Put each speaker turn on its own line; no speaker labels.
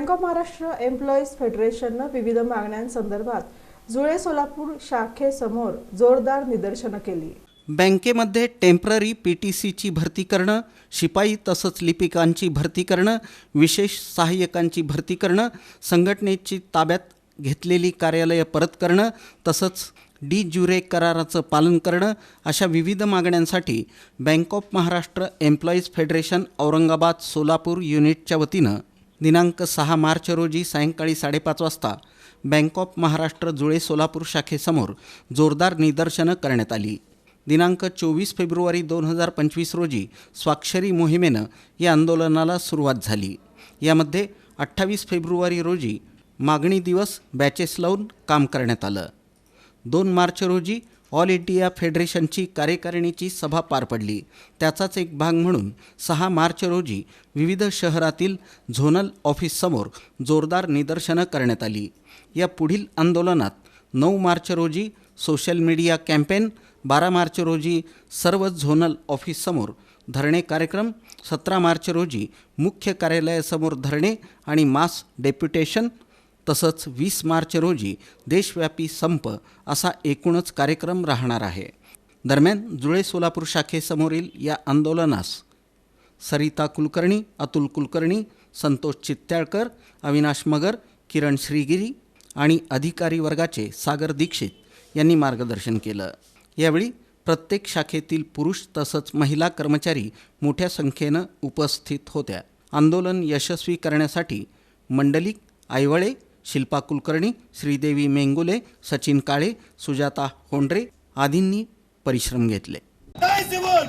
Bank of Maharashtra employees फेडरेशननं विविध मागण्यांसंदर्भात जुळे सोलापूर शाखेसमोर जोरदार निदर्शनं केली.
बँकेमध्ये टेंपररी पी टी सीची भरती करणं शिपाई तसंच लिपिकांची भरती करणं विशेष सहाय्यकांची भरती करणं संघटनेची ताब्यात घेतलेली कार्यालयं परत करणं तसंच डी ज्युरे कराराचं पालन करणं अशा विविध मागण्यांसाठी bank of Maharashtra employees federation Aurangabad Solapur युनिटच्या वतीनं दिनांक सहा मार्च रोजी सायंकाळी साडेपाच वाजता बँक ऑफ महाराष्ट्र जुळे सोलापूर शाखेसमोर जोरदार निदर्शनं करण्यात आली. दिनांक चोवीस फेब्रुवारी दोन हजार पंचवीस रोजी स्वाक्षरी मोहिमेनं या आंदोलनाला सुरुवात झाली. यामध्ये अठ्ठावीस फेब्रुवारी रोजी मागणी दिवस बॅचेस लावून काम करण्यात आलं. दोन मार्च रोजी ऑल इंडिया फेडरेशनची कार्यकारिणीची सभा पार पडली. त्याचाच एक भाग म्हणून सहा मार्च रोजी विविध शहरातील झोनल ऑफिससमोर जोरदार निदर्शनं करण्यात आली. या पुढील आंदोलनात नऊ मार्च रोजी सोशल मीडिया कॅम्पेन बारा मार्च रोजी सर्व झोनल ऑफिससमोर धरणे कार्यक्रम सतरा मार्च रोजी मुख्य कार्यालयासमोर धरणे आणि मास डेप्युटेशन तसंच वीस मार्च रोजी देशव्यापी संप असा एकूणच कार्यक्रम राहणार आहे. दरम्यान जुळे सोलापूर शाखेसमोरील या आंदोलनास सरिता कुलकर्णी अतुल कुलकर्णी संतोष चित्त्याळकर अविनाश मगर किरण श्रीगिरी आणि अधिकारी वर्गाचे सागर दीक्षित यांनी मार्गदर्शन केलं. यावेळी प्रत्येक शाखेतील पुरुष तसंच महिला कर्मचारी मोठ्या संख्येनं उपस्थित होत्या. आंदोलन यशस्वी करण्यासाठी मंडलिक आयवळे शिल्पा कुलकर्णी श्रीदेवी मेंगुले सचिन काळे सुजाता होंडरे आदींनी परिश्रम घेतले.
Dai Simon!